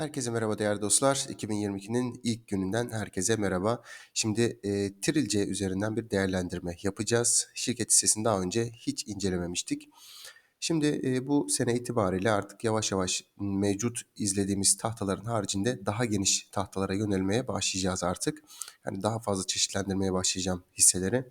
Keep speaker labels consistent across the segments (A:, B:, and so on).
A: Herkese merhaba değerli dostlar. 2022'nin ilk gününden herkese merhaba. Şimdi e, Trilce üzerinden bir değerlendirme yapacağız. Şirket hissesini daha önce hiç incelememiştik. Şimdi e, bu sene itibariyle artık yavaş yavaş mevcut izlediğimiz tahtaların haricinde daha geniş tahtalara yönelmeye başlayacağız artık. Yani daha fazla çeşitlendirmeye başlayacağım hisseleri.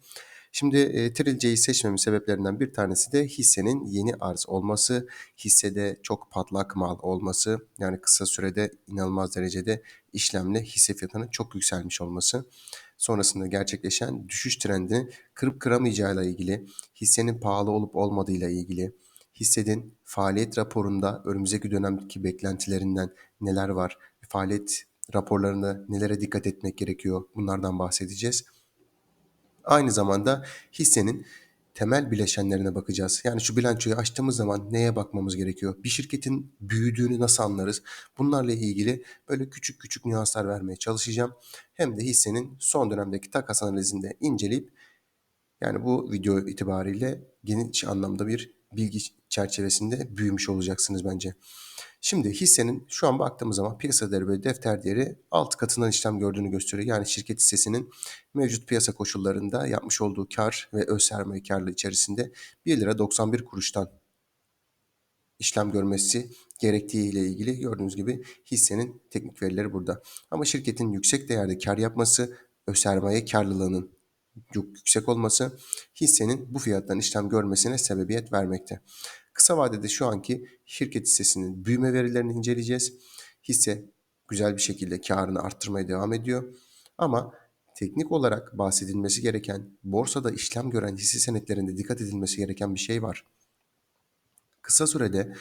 A: Şimdi e, Trilce'yi seçmemin sebeplerinden bir tanesi de hissenin yeni arz olması, hissede çok patlak mal olması, yani kısa sürede inanılmaz derecede işlemle hisse fiyatının çok yükselmiş olması, sonrasında gerçekleşen düşüş trendini kırıp kıramayacağıyla ilgili, hissenin pahalı olup olmadığıyla ilgili, hissenin faaliyet raporunda önümüzdeki dönemdeki beklentilerinden neler var, faaliyet raporlarında nelere dikkat etmek gerekiyor bunlardan bahsedeceğiz. Aynı zamanda hissenin temel bileşenlerine bakacağız. Yani şu bilançoyu açtığımız zaman neye bakmamız gerekiyor? Bir şirketin büyüdüğünü nasıl anlarız? Bunlarla ilgili böyle küçük küçük nüanslar vermeye çalışacağım. Hem de hissenin son dönemdeki takas analizinde inceleyip yani bu video itibariyle geniş anlamda bir bilgi çerçevesinde büyümüş olacaksınız bence. Şimdi hissenin şu an baktığımız zaman piyasa değeri ve defter değeri alt katından işlem gördüğünü gösteriyor. Yani şirket hissesinin mevcut piyasa koşullarında yapmış olduğu kar ve öz sermaye karlılığı içerisinde 1 lira 91 kuruştan işlem görmesi gerektiği ile ilgili gördüğünüz gibi hissenin teknik verileri burada. Ama şirketin yüksek değerde kar yapması, öz sermaye karlılığının yüksek olması hissenin bu fiyattan işlem görmesine sebebiyet vermekte. Kısa vadede şu anki şirket hissesinin büyüme verilerini inceleyeceğiz. Hisse güzel bir şekilde karını arttırmaya devam ediyor. Ama teknik olarak bahsedilmesi gereken, borsada işlem gören hisse senetlerinde dikkat edilmesi gereken bir şey var. Kısa sürede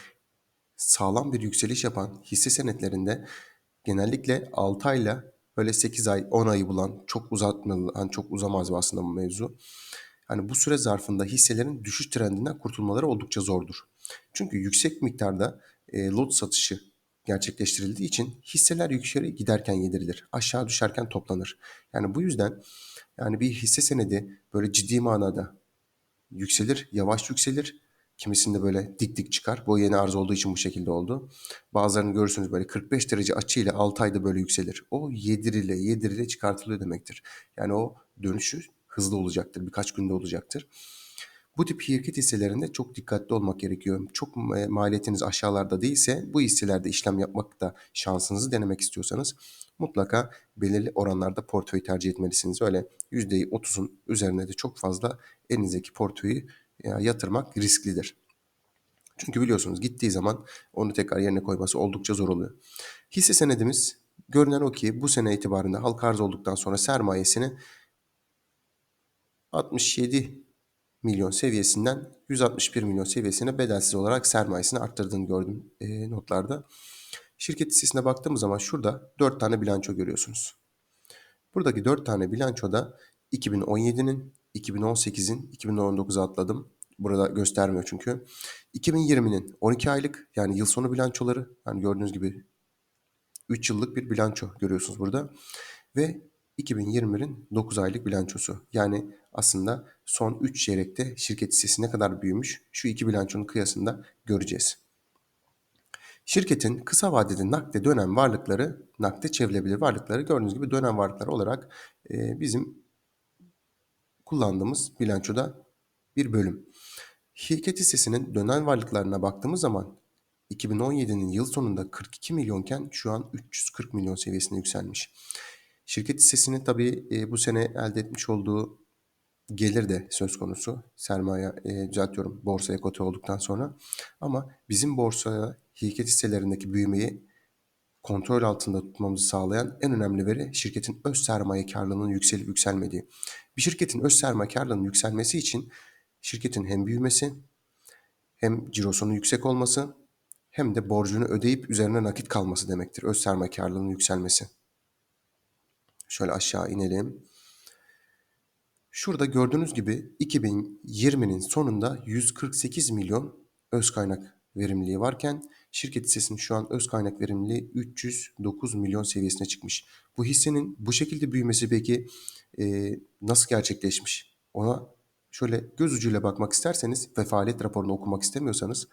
A: sağlam bir yükseliş yapan hisse senetlerinde genellikle 6 ayla böyle 8 ay 10 ayı bulan çok uzatmalı, yani çok uzamaz aslında bu mevzu. Hani bu süre zarfında hisselerin düşüş trendinden kurtulmaları oldukça zordur. Çünkü yüksek miktarda e, lot satışı gerçekleştirildiği için hisseler yukarı giderken yedirilir. Aşağı düşerken toplanır. Yani bu yüzden yani bir hisse senedi böyle ciddi manada yükselir, yavaş yükselir. Kimisinde böyle dik dik çıkar. Bu yeni arz olduğu için bu şekilde oldu. Bazılarını görürsünüz böyle 45 derece açıyla 6 ayda böyle yükselir. O yedirile yedirile çıkartılıyor demektir. Yani o dönüşü hızlı olacaktır. Birkaç günde olacaktır. Bu tip şirket hisselerinde çok dikkatli olmak gerekiyor. Çok maliyetiniz aşağılarda değilse bu hisselerde işlem yapmakta şansınızı denemek istiyorsanız mutlaka belirli oranlarda portföy tercih etmelisiniz. Öyle %30'un üzerine de çok fazla elinizdeki portföyü yatırmak risklidir. Çünkü biliyorsunuz gittiği zaman onu tekrar yerine koyması oldukça zor oluyor. Hisse senedimiz görünen o ki bu sene itibarında halka arz olduktan sonra sermayesini 67 milyon seviyesinden 161 milyon seviyesine bedelsiz olarak sermayesini arttırdığını gördüm e, notlarda. Şirket hissesine baktığımız zaman şurada 4 tane bilanço görüyorsunuz. Buradaki 4 tane bilançoda 2017'nin, 2018'in, 2019'u atladım. Burada göstermiyor çünkü. 2020'nin 12 aylık yani yıl sonu bilançoları. Yani gördüğünüz gibi 3 yıllık bir bilanço görüyorsunuz burada. Ve 2020'nin 9 aylık bilançosu. Yani aslında son 3 çeyrekte şirket hissesi ne kadar büyümüş şu iki bilançonun kıyasında göreceğiz. Şirketin kısa vadede nakde dönem varlıkları, nakde çevrilebilir varlıkları gördüğünüz gibi dönem varlıklar olarak bizim kullandığımız bilançoda bir bölüm. Şirket hissesinin dönem varlıklarına baktığımız zaman 2017'nin yıl sonunda 42 milyonken şu an 340 milyon seviyesine yükselmiş. Şirket hissesinin tabii e, bu sene elde etmiş olduğu gelir de söz konusu. Sermaye e, düzeltiyorum borsaya kote olduktan sonra. Ama bizim borsaya şirket hisselerindeki büyümeyi kontrol altında tutmamızı sağlayan en önemli veri şirketin öz sermaye karlılığının yükselip yükselmediği. Bir şirketin öz sermaye karlılığının yükselmesi için şirketin hem büyümesi hem cirosunun yüksek olması hem de borcunu ödeyip üzerine nakit kalması demektir. Öz sermaye karlılığının yükselmesi. Şöyle aşağı inelim. Şurada gördüğünüz gibi 2020'nin sonunda 148 milyon öz kaynak verimliliği varken şirket hissesinin şu an öz kaynak verimliliği 309 milyon seviyesine çıkmış. Bu hissenin bu şekilde büyümesi peki e, nasıl gerçekleşmiş? Ona şöyle göz ucuyla bakmak isterseniz ve faaliyet raporunu okumak istemiyorsanız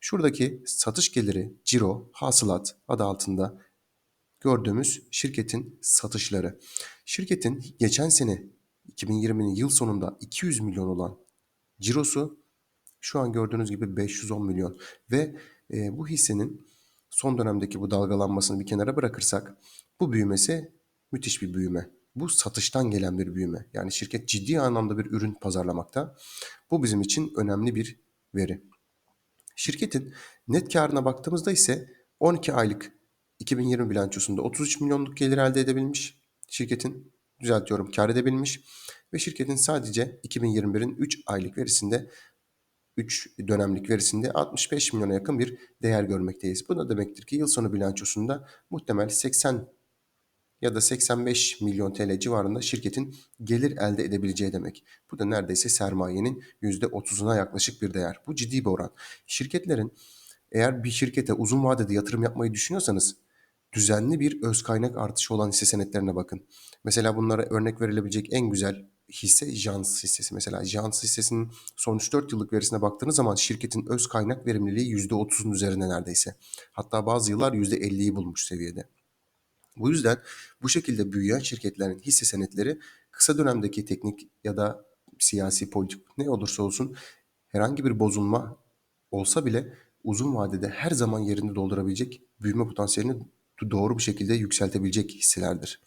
A: şuradaki satış geliri, ciro, hasılat adı altında gördüğümüz şirketin satışları. Şirketin geçen sene 2020'nin yıl sonunda 200 milyon olan cirosu şu an gördüğünüz gibi 510 milyon ve e, bu hissenin son dönemdeki bu dalgalanmasını bir kenara bırakırsak bu büyümesi müthiş bir büyüme. Bu satıştan gelen bir büyüme. Yani şirket ciddi anlamda bir ürün pazarlamakta. Bu bizim için önemli bir veri. Şirketin net karına baktığımızda ise 12 aylık 2020 bilançosunda 33 milyonluk gelir elde edebilmiş. Şirketin düzeltiyorum kar edebilmiş ve şirketin sadece 2021'in 3 aylık verisinde 3 dönemlik verisinde 65 milyona yakın bir değer görmekteyiz. Bu da demektir ki yıl sonu bilançosunda muhtemel 80 ya da 85 milyon TL civarında şirketin gelir elde edebileceği demek. Bu da neredeyse sermayenin %30'una yaklaşık bir değer. Bu ciddi bir oran. Şirketlerin eğer bir şirkete uzun vadede yatırım yapmayı düşünüyorsanız düzenli bir öz kaynak artışı olan hisse senetlerine bakın. Mesela bunlara örnek verilebilecek en güzel hisse Jans hissesi. Mesela Jans hissesinin son 3-4 yıllık verisine baktığınız zaman şirketin öz kaynak verimliliği %30'un üzerinde neredeyse. Hatta bazı yıllar %50'yi bulmuş seviyede. Bu yüzden bu şekilde büyüyen şirketlerin hisse senetleri kısa dönemdeki teknik ya da siyasi politik ne olursa olsun herhangi bir bozulma olsa bile uzun vadede her zaman yerini doldurabilecek büyüme potansiyelini doğru bir şekilde yükseltebilecek hisselerdir.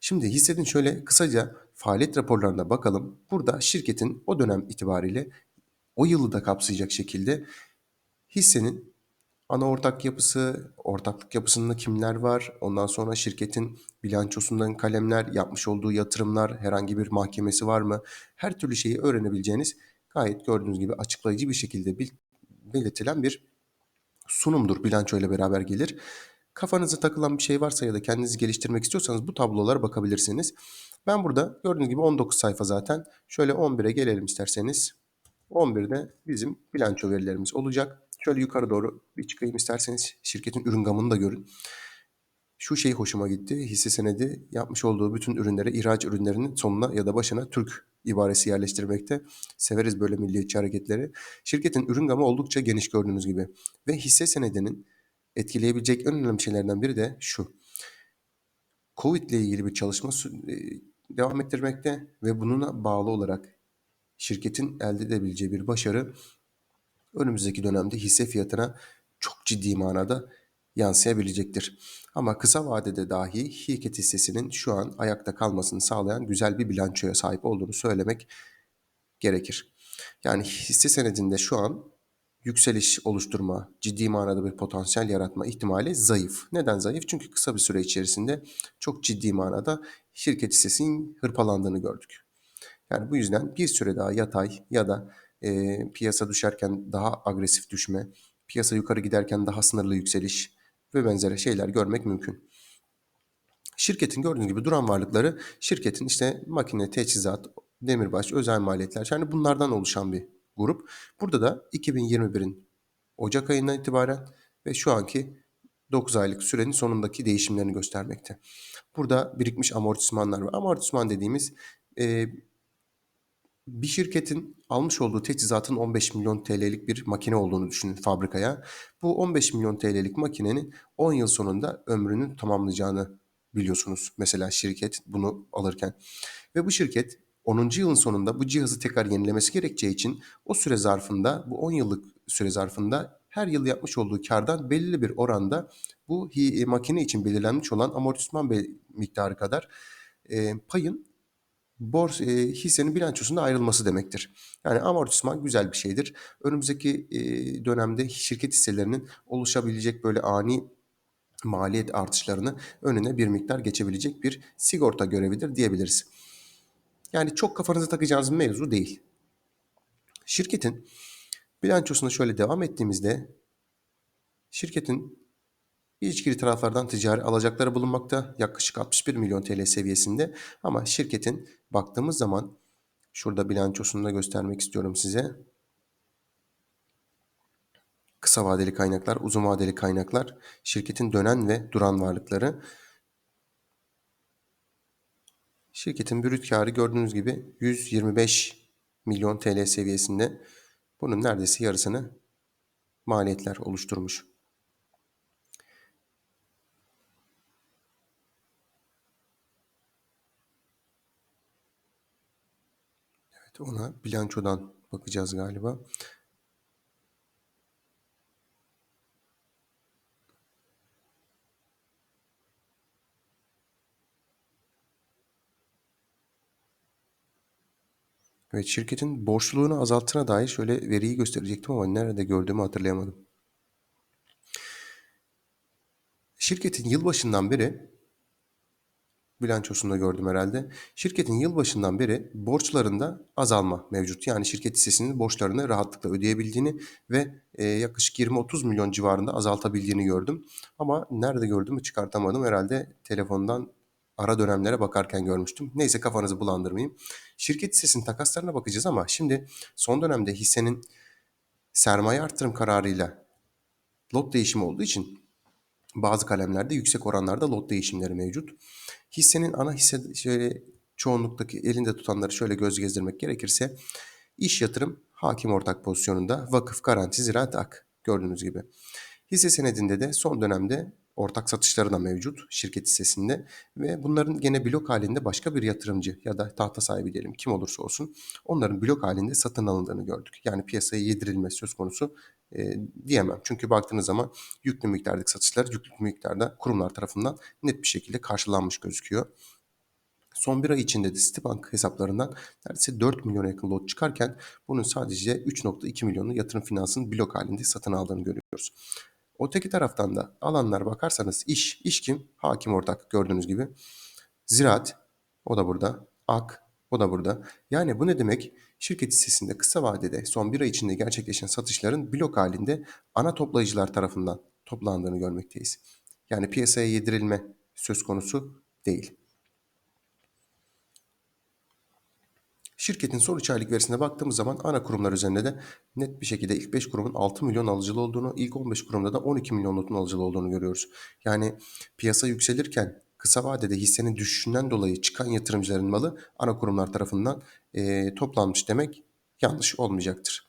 A: Şimdi hissenin şöyle kısaca faaliyet raporlarına bakalım. Burada şirketin o dönem itibariyle o yılı da kapsayacak şekilde hissenin ana ortak yapısı, ortaklık yapısında kimler var, ondan sonra şirketin bilançosundan kalemler, yapmış olduğu yatırımlar, herhangi bir mahkemesi var mı? Her türlü şeyi öğrenebileceğiniz gayet gördüğünüz gibi açıklayıcı bir şekilde belirtilen bir sunumdur. Bilanço ile beraber gelir. Kafanıza takılan bir şey varsa ya da kendinizi geliştirmek istiyorsanız bu tablolara bakabilirsiniz. Ben burada gördüğünüz gibi 19 sayfa zaten. Şöyle 11'e gelelim isterseniz. 11'de bizim bilanço verilerimiz olacak. Şöyle yukarı doğru bir çıkayım isterseniz şirketin ürün gamını da görün. Şu şey hoşuma gitti. Hisse senedi yapmış olduğu bütün ürünlere, ihraç ürünlerinin sonuna ya da başına Türk ibaresi yerleştirmekte. Severiz böyle milliyetçi hareketleri. Şirketin ürün gamı oldukça geniş gördüğünüz gibi. Ve hisse senedinin etkileyebilecek en önemli şeylerden biri de şu. Covid ile ilgili bir çalışma e, devam ettirmekte ve bununla bağlı olarak şirketin elde edebileceği bir başarı önümüzdeki dönemde hisse fiyatına çok ciddi manada yansıyabilecektir. Ama kısa vadede dahi şirket hissesinin şu an ayakta kalmasını sağlayan güzel bir bilançoya sahip olduğunu söylemek gerekir. Yani hisse senedinde şu an yükseliş oluşturma, ciddi manada bir potansiyel yaratma ihtimali zayıf. Neden zayıf? Çünkü kısa bir süre içerisinde çok ciddi manada şirket hissesinin hırpalandığını gördük. Yani bu yüzden bir süre daha yatay ya da e, piyasa düşerken daha agresif düşme, piyasa yukarı giderken daha sınırlı yükseliş ve benzeri şeyler görmek mümkün. Şirketin gördüğünüz gibi duran varlıkları şirketin işte makine, teçhizat, demirbaş, özel maliyetler yani bunlardan oluşan bir grup. Burada da 2021'in Ocak ayından itibaren ve şu anki 9 aylık sürenin sonundaki değişimlerini göstermekte. Burada birikmiş amortismanlar var. Amortisman dediğimiz e, bir şirketin almış olduğu teçhizatın 15 milyon TL'lik bir makine olduğunu düşünün fabrikaya. Bu 15 milyon TL'lik makinenin 10 yıl sonunda ömrünü tamamlayacağını biliyorsunuz. Mesela şirket bunu alırken. Ve bu şirket 10. yılın sonunda bu cihazı tekrar yenilemesi gerekeceği için o süre zarfında bu 10 yıllık süre zarfında her yıl yapmış olduğu kardan belirli bir oranda bu makine için belirlenmiş olan amortisman miktarı kadar e, payın bors e, hissenin bilançosunda ayrılması demektir. Yani amortisman güzel bir şeydir. Önümüzdeki e, dönemde şirket hisselerinin oluşabilecek böyle ani maliyet artışlarını önüne bir miktar geçebilecek bir sigorta görevidir diyebiliriz. Yani çok kafanıza takacağınız bir mevzu değil. Şirketin bilançosuna şöyle devam ettiğimizde şirketin İlişkili taraflardan ticari alacakları bulunmakta yaklaşık 61 milyon TL seviyesinde ama şirketin baktığımız zaman şurada bilançosunu da göstermek istiyorum size. Kısa vadeli kaynaklar, uzun vadeli kaynaklar, şirketin dönen ve duran varlıkları. Şirketin brüt karı gördüğünüz gibi 125 milyon TL seviyesinde. Bunun neredeyse yarısını maliyetler oluşturmuş. Evet ona bilançodan bakacağız galiba. Evet, şirketin borçluluğunu azalttığına dair şöyle veriyi gösterecektim ama nerede gördüğümü hatırlayamadım. Şirketin yılbaşından beri bilançosunda gördüm herhalde. Şirketin yılbaşından beri borçlarında azalma mevcut. Yani şirket hissesinin borçlarını rahatlıkla ödeyebildiğini ve e, yaklaşık 20-30 milyon civarında azaltabildiğini gördüm. Ama nerede gördüğümü çıkartamadım. Herhalde telefondan ara dönemlere bakarken görmüştüm. Neyse kafanızı bulandırmayayım. Şirket hissesinin takaslarına bakacağız ama şimdi son dönemde hissenin sermaye artırım kararıyla lot değişimi olduğu için bazı kalemlerde yüksek oranlarda lot değişimleri mevcut. Hissenin ana hisse şöyle çoğunluktaki elinde tutanları şöyle göz gezdirmek gerekirse iş yatırım hakim ortak pozisyonunda vakıf garanti ziraat ak gördüğünüz gibi. Hisse senedinde de son dönemde ortak satışları da mevcut şirket hissesinde ve bunların gene blok halinde başka bir yatırımcı ya da tahta sahibi diyelim kim olursa olsun onların blok halinde satın alındığını gördük. Yani piyasaya yedirilmesi söz konusu e, diyemem. Çünkü baktığınız zaman yüklü miktardaki satışlar yüklü miktarda kurumlar tarafından net bir şekilde karşılanmış gözüküyor. Son bir ay içinde de Citibank hesaplarından neredeyse 4 milyona yakın lot çıkarken bunun sadece 3.2 milyonu yatırım finansının blok halinde satın aldığını görüyoruz. Öteki taraftan da alanlar bakarsanız iş, iş kim? Hakim ortak gördüğünüz gibi. Ziraat, o da burada. Ak, o da burada. Yani bu ne demek? Şirket hissesinde kısa vadede son bir ay içinde gerçekleşen satışların blok halinde ana toplayıcılar tarafından toplandığını görmekteyiz. Yani piyasaya yedirilme söz konusu değil. Şirketin son 3 aylık verisine baktığımız zaman ana kurumlar üzerinde de net bir şekilde ilk 5 kurumun 6 milyon alıcılı olduğunu, ilk 15 kurumda da 12 milyon notun alıcılı olduğunu görüyoruz. Yani piyasa yükselirken kısa vadede hissenin düşüşünden dolayı çıkan yatırımcıların malı ana kurumlar tarafından e, toplanmış demek yanlış olmayacaktır.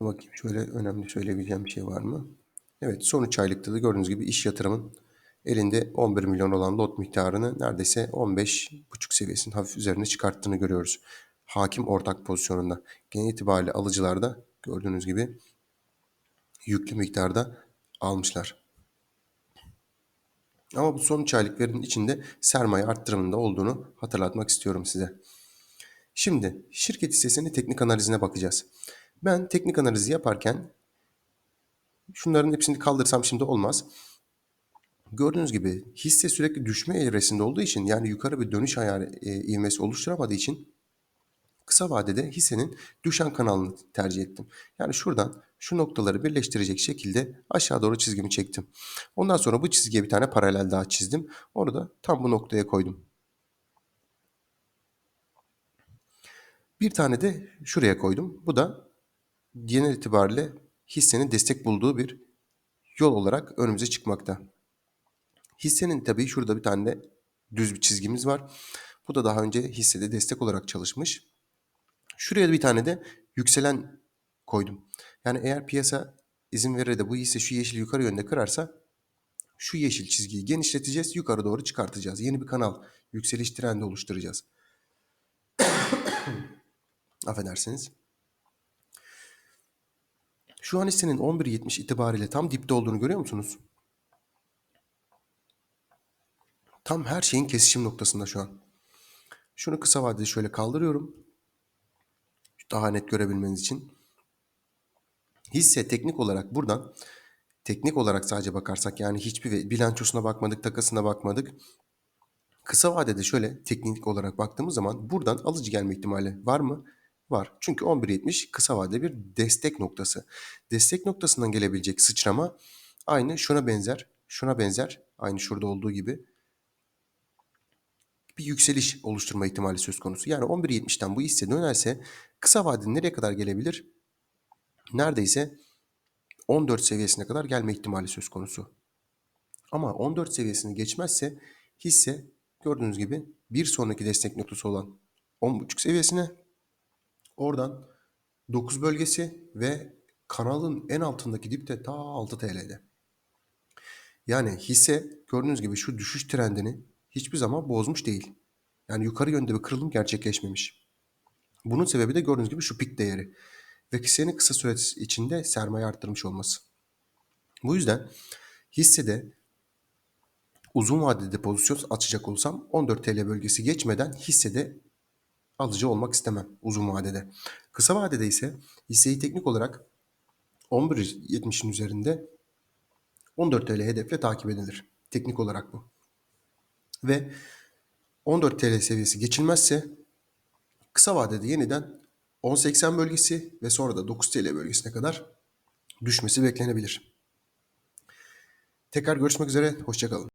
A: Bakayım şöyle önemli söyleyebileceğim bir şey var mı? Evet son 3 aylıkta da gördüğünüz gibi iş yatırımın elinde 11 milyon olan lot miktarını neredeyse 15,5 seviyesinin hafif üzerine çıkarttığını görüyoruz. Hakim ortak pozisyonunda. Genel itibariyle alıcılarda gördüğünüz gibi yüklü miktarda almışlar. Ama bu son 3 aylık verinin içinde sermaye arttırımında olduğunu hatırlatmak istiyorum size. Şimdi şirket hissesinin teknik analizine bakacağız. Ben teknik analizi yaparken şunların hepsini kaldırsam şimdi olmaz. Gördüğünüz gibi hisse sürekli düşme evresinde olduğu için yani yukarı bir dönüş ayarı e, ivmesi oluşturamadığı için kısa vadede hissenin düşen kanalını tercih ettim. Yani şuradan şu noktaları birleştirecek şekilde aşağı doğru çizgimi çektim. Ondan sonra bu çizgiye bir tane paralel daha çizdim. Onu da tam bu noktaya koydum. Bir tane de şuraya koydum. Bu da genel itibariyle hissenin destek bulduğu bir yol olarak önümüze çıkmakta. Hissenin tabii şurada bir tane de düz bir çizgimiz var. Bu da daha önce hissede destek olarak çalışmış. Şuraya bir tane de yükselen koydum. Yani eğer piyasa izin verir de bu hisse şu yeşil yukarı yönde kırarsa şu yeşil çizgiyi genişleteceğiz, yukarı doğru çıkartacağız. Yeni bir kanal, yükseliş trendi oluşturacağız. Affedersiniz. Şu an hissenin 11.70 itibariyle tam dipte olduğunu görüyor musunuz? Tam her şeyin kesişim noktasında şu an. Şunu kısa vadede şöyle kaldırıyorum. Daha net görebilmeniz için. Hisse teknik olarak buradan teknik olarak sadece bakarsak yani hiçbir bilançosuna bakmadık, takasına bakmadık. Kısa vadede şöyle teknik olarak baktığımız zaman buradan alıcı gelme ihtimali var mı? Var. Çünkü 11.70 kısa vadede bir destek noktası. Destek noktasından gelebilecek sıçrama aynı şuna benzer. Şuna benzer. Aynı şurada olduğu gibi bir yükseliş oluşturma ihtimali söz konusu. Yani 11.70'ten bu hisse dönerse kısa vadede nereye kadar gelebilir? Neredeyse 14 seviyesine kadar gelme ihtimali söz konusu. Ama 14 seviyesini geçmezse hisse gördüğünüz gibi bir sonraki destek noktası olan 10.5 seviyesine oradan 9 bölgesi ve kanalın en altındaki dipte ta 6 TL'de. Yani hisse gördüğünüz gibi şu düşüş trendini hiçbir zaman bozmuş değil. Yani yukarı yönde bir kırılım gerçekleşmemiş. Bunun sebebi de gördüğünüz gibi şu pik değeri ve hissenin kısa süre içinde sermaye arttırmış olması. Bu yüzden hissede uzun vadede pozisyon açacak olsam 14 TL bölgesi geçmeden hissede alıcı olmak istemem uzun vadede. Kısa vadede ise hisseyi teknik olarak 11.70'in üzerinde 14 TL hedefle takip edilir. Teknik olarak bu. Ve 14 TL seviyesi geçilmezse kısa vadede yeniden 10.80 bölgesi ve sonra da 9 TL bölgesine kadar düşmesi beklenebilir. Tekrar görüşmek üzere. Hoşçakalın.